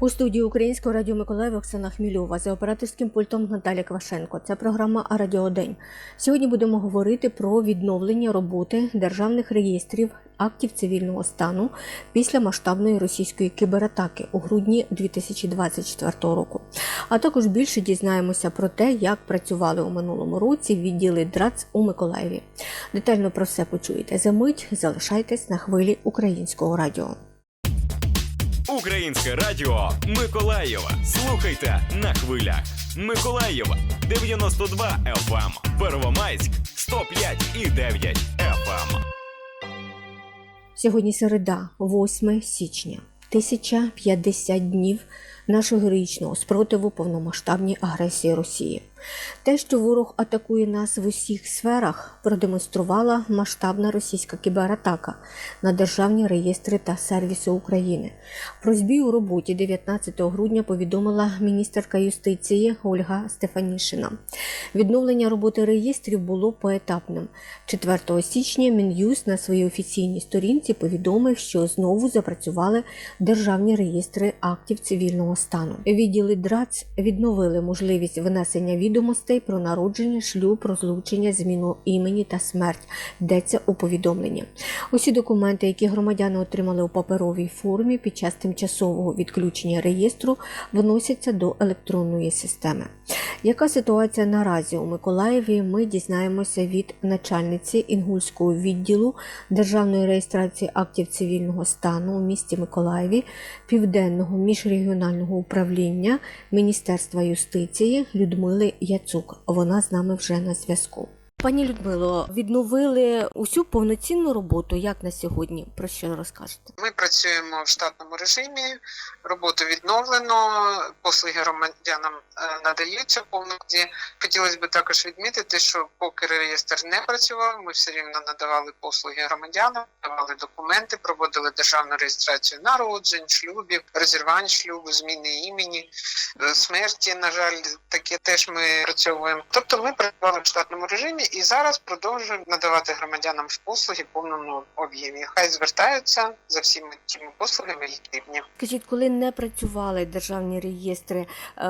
У студії Українського радіо Миколаїв Оксана Хмільова за операторським пультом Наталя Квашенко. Це програма Радіодень. Сьогодні будемо говорити про відновлення роботи державних реєстрів актів цивільного стану після масштабної російської кібератаки у грудні 2024 року. А також більше дізнаємося про те, як працювали у минулому році відділи ДРАЦ у Миколаєві. Детально про все почуєте за мить. Залишайтесь на хвилі українського радіо. Українське радіо Миколаєва. Слухайте на хвилях. Миколаєва 92 FM, Первомайськ 105 і 9 FM. Сьогодні середа, 8 січня, 1050 днів нашого героїчного спротиву повномасштабній агресії Росії. Те, що ворог атакує нас в усіх сферах, продемонструвала масштабна російська кібератака на державні реєстри та сервіси України. Про збій у роботі 19 грудня повідомила міністерка юстиції Ольга Стефанішина. Відновлення роботи реєстрів було поетапним. 4 січня Мін'юст на своїй офіційній сторінці повідомив, що знову запрацювали державні реєстри актів цивільного стану. Відділи ДРАЦ відновили можливість внесення відомостей про народження, шлюб, розлучення, зміну імені та смерть. Йдеться у повідомленні. Усі документи, які громадяни отримали у паперовій формі під час тимчасового відключення реєстру, вносяться до електронної системи. Яка ситуація наразі у Миколаєві? Ми дізнаємося від начальниці Інгульського відділу державної реєстрації актів цивільного стану у місті Миколаєві, Південного міжрегіонального управління Міністерства юстиції Людмили Яцук. Вона з нами вже на зв'язку. Пані Людмило, відновили усю повноцінну роботу. Як на сьогодні? Про що розкажете? Ми працюємо в штатному режимі, роботу відновлено, послуги громадянам е, надаються повноті. Хотілося б також відмітити, що поки реєстр не працював, ми все рівно надавали послуги громадянам, давали документи, проводили державну реєстрацію народжень, шлюбів, розірвань шлюбу, зміни імені, е, смерті. На жаль, таке теж ми працьовуємо. Тобто, ми працювали в штатному режимі і зараз продовжуємо надавати громадянам послуги в повному об'ємі. Хай звертаються за всіми тими послугами, які потрібні. Скажіть, коли не працювали державні реєстри, е,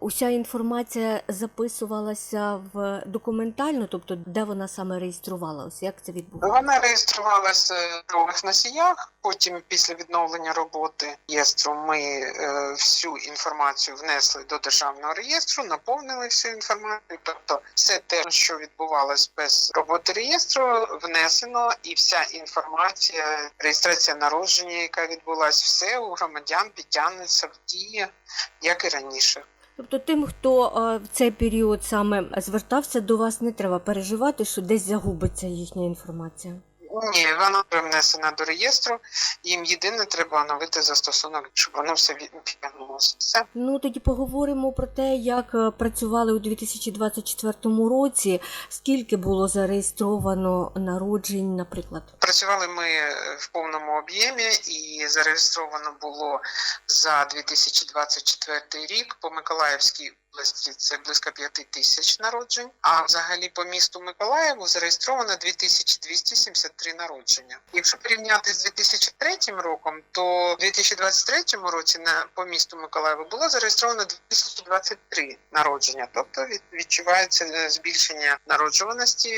уся інформація записувалася в документально, тобто де вона саме реєструвалася? Як це відбувалося? Вона реєструвалася в нових носіях. Потім, після відновлення роботи реєстру, ми е, всю інформацію внесли до державного реєстру, наповнили всю інформацію. Тобто, все те, що відбувалось без роботи реєстру, внесено, і вся інформація, реєстрація народження, яка відбулась, все у громадян підтягнеться в дії, як і раніше. Тобто тим, хто е, в цей період саме звертався до вас, не треба переживати, що десь загубиться їхня інформація. Ні, вона вже внесена до реєстру. Їм єдине треба оновити застосунок, щоб воно все відтягнулося. Все. Ну тоді поговоримо про те, як е, працювали у 2024 році. Скільки було зареєстровано народжень, наприклад? Працювали ми в повному об'ємі і зареєстровано було за 2024 рік по Миколаївській області це близько 5 тисяч народжень. А взагалі по місту Миколаєву зареєстровано 2273 народження. Якщо порівняти з 2003 роком, то в 2023 році на по місту Миколаєву було зареєстровано 2023 народження. Тобто відчувається е, збільшення народжуваності.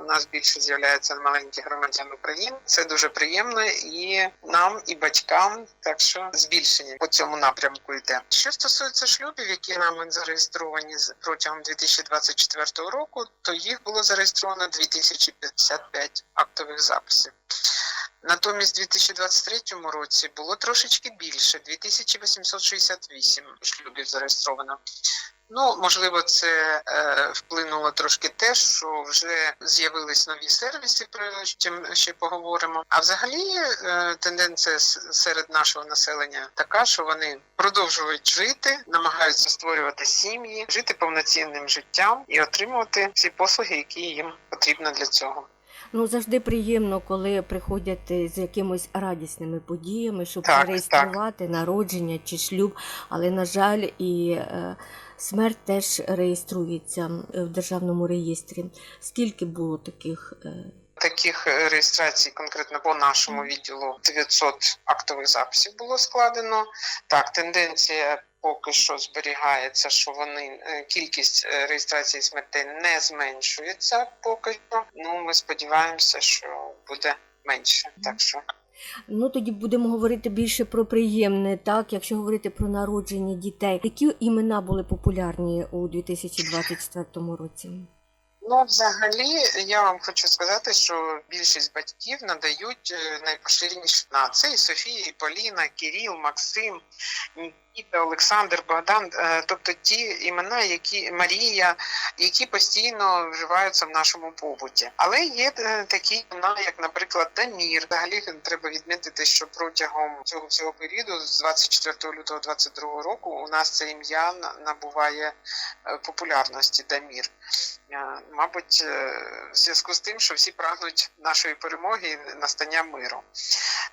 У нас більше з'являється маленьких громадян України. Це дуже приємно і нам, і батькам. Так що збільшення по цьому напрямку йде. Що стосується шлюбів, які нами зареєстровані протягом 2024 року, то їх було зареєстровано 2055 актових записів. Натомість у 2023 році було трошечки більше 2868 шлюбів зареєстровано. Ну, можливо, це е, вплинуло трошки те, що вже з'явились нові сервіси, про чим ще поговоримо. А взагалі е, тенденція серед нашого населення така, що вони продовжують жити, намагаються створювати сім'ї, жити повноцінним життям і отримувати всі послуги, які їм потрібно для цього. Ну завжди приємно, коли приходять е, з якимись радісними подіями, щоб Так, зареєструвати народження чи шлюб. Але на жаль, і е, смерть теж реєструється в державному реєстрі. Скільки було таких е, Таких е, реєстрацій конкретно по нашому відділу 900 актових записів було складено. Так, тенденція поки що зберігається, що вони е, кількість реєстрацій смертей не зменшується поки що. Ну ми сподіваємося, що буде менше. Так що Ну тоді будемо говорити більше про приємне, так якщо говорити про народження дітей. Які імена були популярні у 2024 році? Ну, взагалі, я вам хочу сказати, що більшість батьків надають е, найпоширеніші на це і Софія, і Поліна, Кирил, Максим, Нікіта, Олександр, Богдан, е, тобто ті імена, які Марія, які постійно вживаються в нашому побуті. Але є е, такі імена, як, наприклад, Дамір. Взагалі треба відмітити, що протягом цього всього періоду, з 24 лютого 2022 року, у нас це ім'я набуває е, популярності Дамір. Е, Мабуть, е, в зв'язку з тим, що всі прагнуть нашої перемоги і настання миру.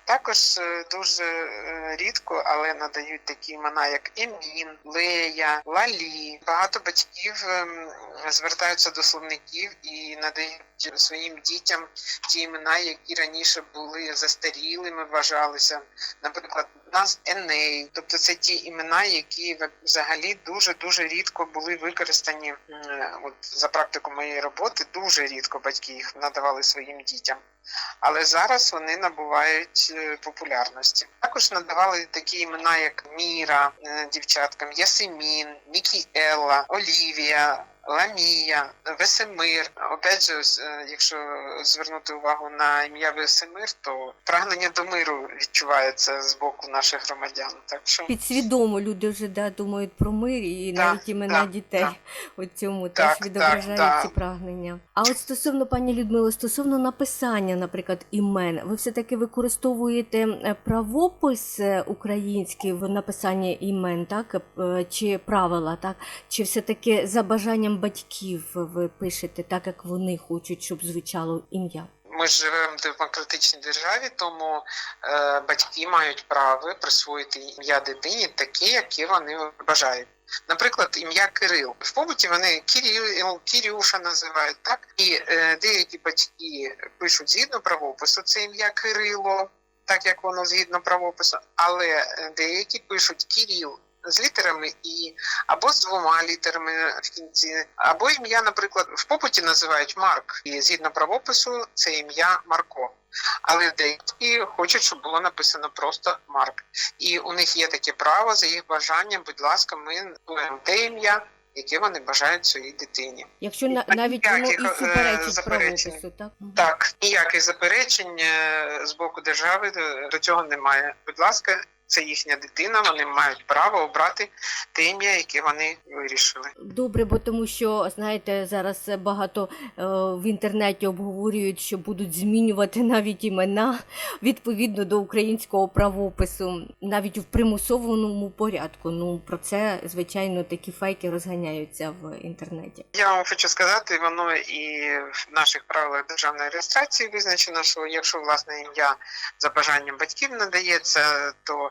Також е, дуже е, рідко, але надають такі імена, як Емін, Лея, Лалі. Багато батьків ем, звертаються до словників і надають своїм дітям ті імена, які раніше були застарілими, вважалися. Наприклад, нас Еней, тобто це ті імена, які взагалі дуже дуже рідко були використані. От за практику моєї роботи, дуже рідко батьки їх надавали своїм дітям. Але зараз вони набувають е, популярності. Також надавали такі імена, як Міра е, дівчаткам, Ясемін, Мікіелла, Олівія. Ламія, Весемир. Опять же, е, якщо звернути увагу на ім'я Весемир, то прагнення до миру відчувається з боку наших громадян. Так що Підсвідомо люди вже да, думають про мир і Да, навіть імена да, дітей да. у цьому Так, теж так, відображають да. ці прагнення. А от стосовно пані Людмили, стосовно написання, наприклад, імен, ви все таки використовуєте е, правопис е, український в написанні імен, так чи правила, так чи все таки за бажанням батьків ви пишете так, як вони хочуть, щоб звучало ім'я? ми живемо в демократичній державі, тому е, батьки мають право присвоїти ім'я дитині таке, яке вони бажають. Наприклад, ім'я Кирил. В побуті вони Кирил, Кирюша називають, так? І е, деякі батьки пишуть згідно правопису це ім'я Кирило, так як воно згідно правопису, але е, деякі пишуть Кирил з літерами І або з двома літерами в кінці, або ім'я, наприклад, в побуті називають Марк, і згідно правопису це ім'я Марко. Але деякі хочуть, щоб було написано просто Марк. І у них є таке право за їх бажанням. Будь ласка, ми те ім'я, яке вони бажають своїй дитині. Якщо на, навіть воно і е, суперечить заперечень. правопису, так? Так, ніяких заперечень е, з боку держави до цього немає. Будь ласка, це їхня дитина. Вони мають право обрати те ім'я, яке вони вирішили. Добре, бо тому що знаєте, зараз багато е, в інтернеті обговорюють, що будуть змінювати навіть імена відповідно до українського правопису, навіть в примусовому порядку. Ну про це звичайно такі фейки розганяються в інтернеті. Я вам хочу сказати, воно і в наших правилах державної реєстрації визначено, що якщо власне ім'я за бажанням батьків надається, то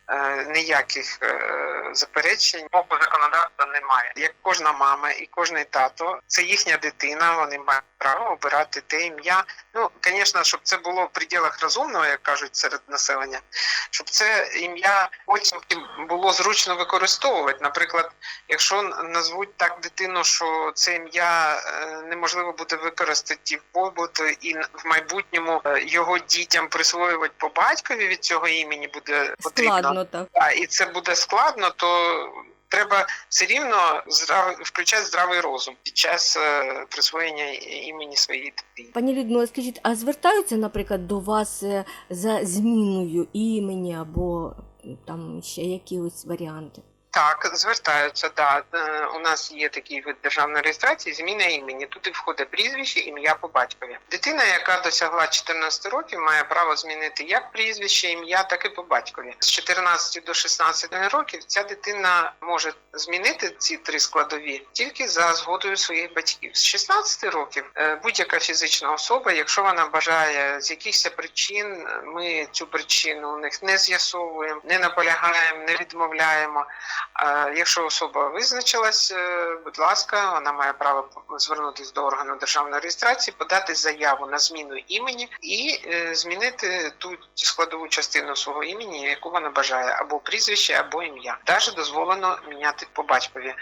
ніяких е, заперечень боку законодавства немає. Як кожна мама і кожний тато, це їхня дитина, вони мають право обирати те ім'я. Ну, звісно, щоб це було в пределах розумного, як кажуть серед населення, щоб це ім'я потім було зручно використовувати. Наприклад, якщо назвуть так дитину, що це ім'я е, неможливо буде використати в побут і в майбутньому е, його дітям присвоювати по батькові від цього імені буде потрібно. Складно так. А, і це буде складно, то треба все рівно здрав... включати здравий розум під час е, присвоєння імені своєї дитини. Пані Людмила, скажіть, а звертаються, наприклад, до вас е, за зміною імені або там ще якісь варіанти? Так, звертаються. Да. Е, У нас є такий вид державної реєстрації, зміна імені. Туди входить прізвище, ім'я по батькові. Дитина, яка досягла 14 років, має право змінити як прізвище, ім'я, так і по батькові. З 14 до 16 років ця дитина може змінити ці три складові тільки за згодою своїх батьків. З 16 років е, будь-яка фізична особа, якщо вона бажає з якихось причин, ми цю причину у них не з'ясовуємо, не наполягаємо, не відмовляємо. Якщо особа визначилась, е, будь ласка, вона має право звернутися до органу державної реєстрації, подати заяву на зміну імені і е, змінити ту складову частину свого імені, яку вона бажає, або прізвище, або ім'я. Даже дозволено міняти по батькові.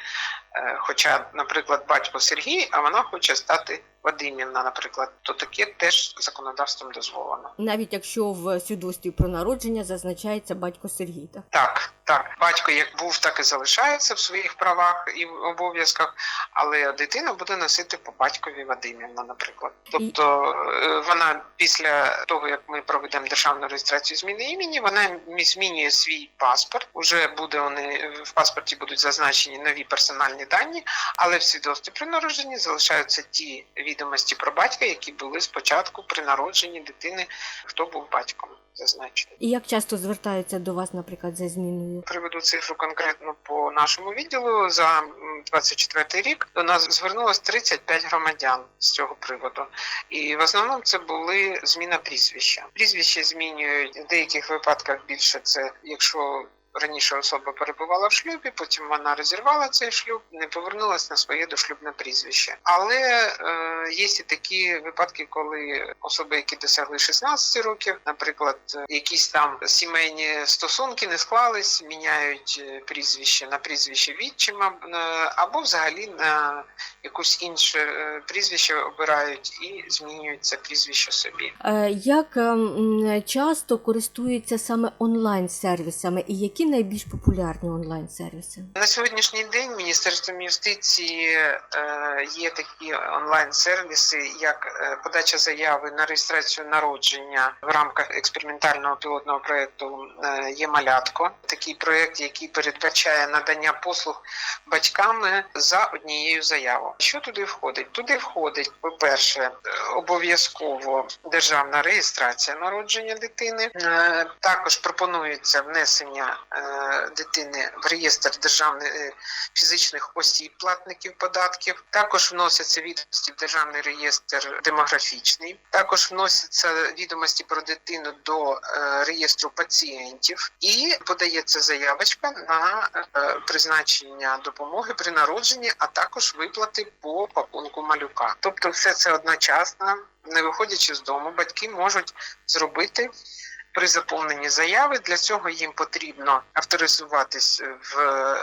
Е, Хоча, наприклад, батько Сергій, а вона хоче стати Вадимівна, наприклад, то таке теж законодавством дозволено. Навіть якщо в свідоцтві про народження зазначається батько Сергій, так? Так, так, батько як був, так і залишається в своїх правах і обов'язках, але дитина буде носити по батькові Вадимівна, наприклад. Тобто е, вона після того, як ми проведемо державну реєстрацію зміни імені, вона змінює свій паспорт. Уже буде вони в паспорті будуть зазначені нові персональні дані, але в свідоцтві при народженні залишаються ті відомості про батька, які були спочатку при народженні дитини, хто був батьком зазначений. І як часто звертаються до вас, наприклад, за зміною? Приведу цифру конкретно по нашому відділу. За м, 24 рік до нас звернулось 35 громадян з цього приводу. І в основному це були зміна прізвища. Прізвище змінюють в деяких випадках більше це, якщо раніше особа перебувала в шлюбі, потім вона розірвала цей шлюб, не повернулася на своє дошлюбне прізвище. Але е, є і такі випадки, коли особи, які досягли 16 років, наприклад, якісь там сімейні стосунки не склались, міняють е, прізвище на прізвище відчима, е, або взагалі на якусь інше е, прізвище обирають і змінюють це прізвище собі. Як ем, часто користуються саме онлайн-сервісами і які найбільш популярні онлайн-сервіси? На сьогоднішній день Міністерством юстиції е, є такі онлайн-сервіси, як е, подача заяви на реєстрацію народження в рамках експериментального пілотного проєкту е, є малятко. Такий проєкт, який передбачає надання послуг батьками за однією заявою. Що туди входить? Туди входить, по-перше, обов'язково державна реєстрація народження дитини. Також пропонується внесення дитини в реєстр державних е, фізичних осіб платників податків. Також вносяться відомості в державний реєстр демографічний. Також вносяться відомості про дитину до е, реєстру пацієнтів і подається заявочка на е, призначення допомоги при народженні, а також виплати по пакунку малюка. Тобто, все це одночасно, не виходячи з дому, батьки можуть зробити при заповненні заяви. Для цього їм потрібно авторизуватись в е,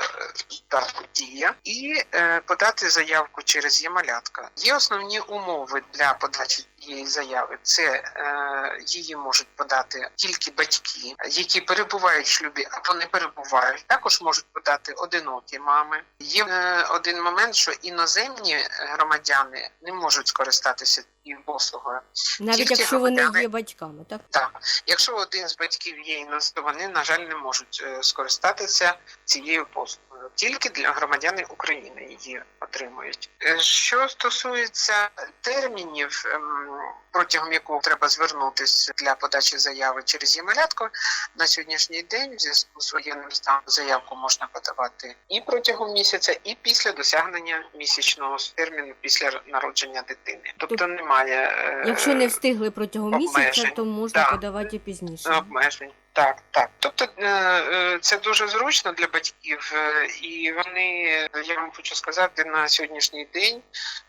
дату дія і е, подати заявку через Ємалятка. Є основні умови для подачі цієї заяви. Це е, її можуть подати тільки батьки, які перебувають в шлюбі або не перебувають. Також можуть подати одинокі мами. Є е, один момент, що іноземні громадяни не можуть скористатися цією послугою. Навіть Тільки якщо вони є батьками, так? Так, якщо один з батьків є іноземним, то вони, на жаль, не можуть е, скористатися цією послугою. Тільки для громадяни України її отримують. Е, Що стосується термінів, ем, протягом якого треба звернутися для подачі заяви через Ємелятко, на сьогоднішній день в зв'язку з воєнним станом заявку можна подавати і протягом місяця, і після досягнення місячного терміну після народження дитини. Тобто немає е, Якщо не встигли протягом місяця, то можна Да. подавати пізніше. обмежень. Так, так. Тобто е, е, це дуже зручно для батьків, е, і вони, я вам хочу сказати, на сьогоднішній день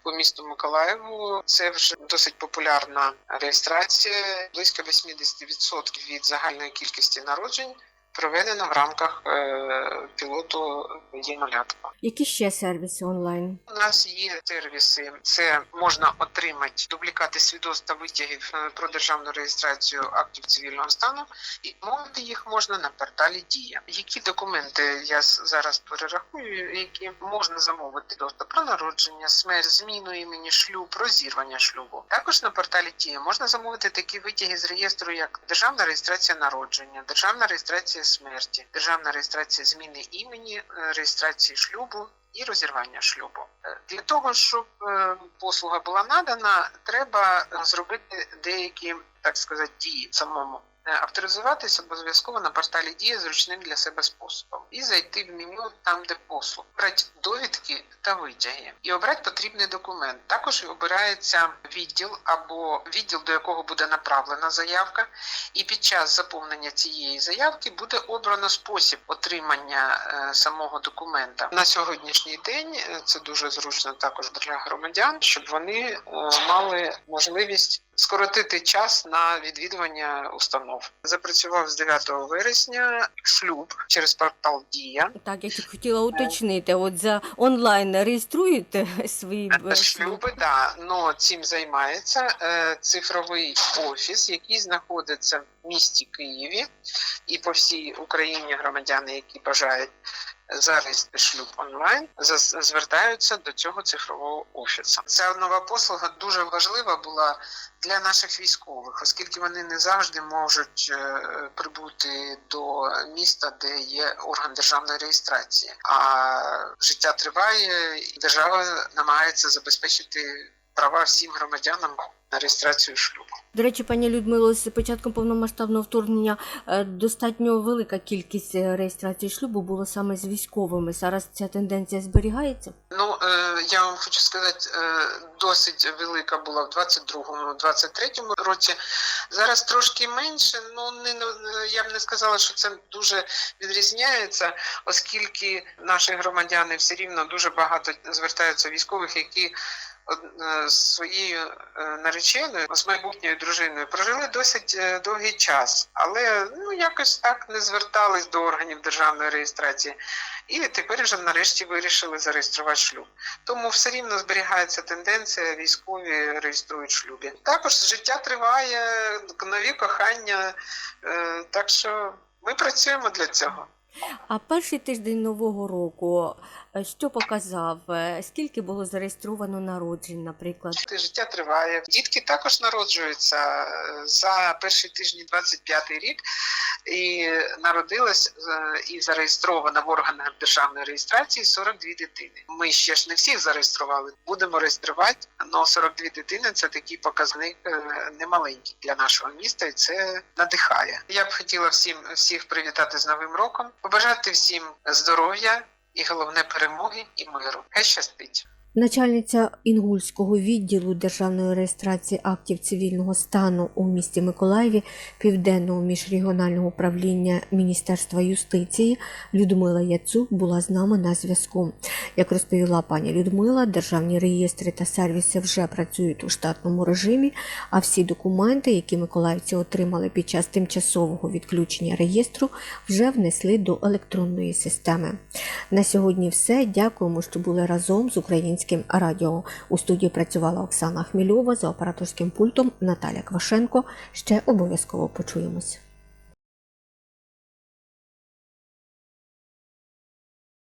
по місту Миколаєву це вже досить популярна реєстрація. Близько 80% від загальної кількості народжень проведено в рамках е, пілоту «Ємалятко». Які ще сервіси онлайн? У нас є сервіси. Це можна отримати дублікати свідоцтва витягів е, про державну реєстрацію актів цивільного стану, і мовити їх можна на порталі Дія. Які документи я зараз перерахую, які можна замовити доступ про народження, смерть, зміну імені, шлюб, розірвання шлюбу. Також на порталі Дія можна замовити такі витяги з реєстру, як державна реєстрація народження, державна реєстрація смерті, державна реєстрація зміни імені, е, реєстрації шлюбу і розірвання шлюбу. Е, Для того, щоб е, послуга була надана, треба зробити деякі, так сказати, дії самому Авторизуватись обов'язково на порталі Дія зручним для себе способом і зайти в меню там, де послуг, обрати довідки та витяги і обрати потрібний документ. Також обирається відділ або відділ, до якого буде направлена заявка, і під час заповнення цієї заявки буде обрано спосіб отримання е, самого документа. На сьогоднішній день е, це дуже зручно також для громадян, щоб вони е, мали можливість скоротити час на відвідування установ. Запрацював з 9 вересня шлюб через портал Дія. Так, я хотіла уточнити, от за онлайн реєструєте свої Е, Шлюби, да, но цим займається е, цифровий офіс, який знаходиться в місті Києві і по всій Україні громадяни, які бажають завести шлюб онлайн, звертаються до цього цифрового офісу. Ця нова послуга дуже важлива була для наших військових, оскільки вони не завжди можуть е, прибути до міста, де є орган державної реєстрації. А життя триває, і держава намагається забезпечити права всім громадянам на реєстрацію шлюбу. До речі, пані Людмило, з початком повномасштабного вторгнення е, достатньо велика кількість е, реєстрацій шлюбу було саме з військовими. Зараз ця тенденція зберігається. Ну е, я вам хочу сказати, досить велика була в 22-му, 23-му році. Зараз трошки менше. Ну не я б не сказала, що це дуже відрізняється, оскільки наші громадяни все рівно дуже багато звертаються військових, які своєю е, нареченою, з майбутньою дружиною прожили досить е, довгий час, але ну якось так не звертались до органів державної реєстрації. І тепер вже нарешті вирішили зареєструвати шлюб. Тому все рівно зберігається тенденція, військові реєструють шлюбі. Також життя триває, нові кохання, е, так що ми працюємо для цього. А перший тиждень нового року що показав? Е, Скільки було зареєстровано народжень, наприклад? Життя триває. Дітки також народжуються е, за перші тижні 25 рік і народилось е, і зареєстровано в органах державної реєстрації 42 дитини. Ми ще ж не всіх зареєстрували. Будемо реєструвати, але 42 дитини це такий показник е, немаленький для нашого міста, і це надихає. Я б хотіла всім всіх привітати з Новим роком, побажати всім здоров'я і головне перемоги і миру. Хай щастить. Начальниця Інгульського відділу державної реєстрації актів цивільного стану у місті Миколаєві Південного міжрегіонального управління Міністерства юстиції Людмила Яцук була з нами на зв'язку. Як розповіла пані Людмила, державні реєстри та сервіси вже працюють у штатному режимі, а всі документи, які миколаївці отримали під час тимчасового відключення реєстру, вже внесли до електронної системи. На сьогодні все. Дякуємо, що були разом з українським радіо. У студії працювала Оксана Хмільова за операторським пультом Наталя Квашенко. Ще обов'язково почуємось.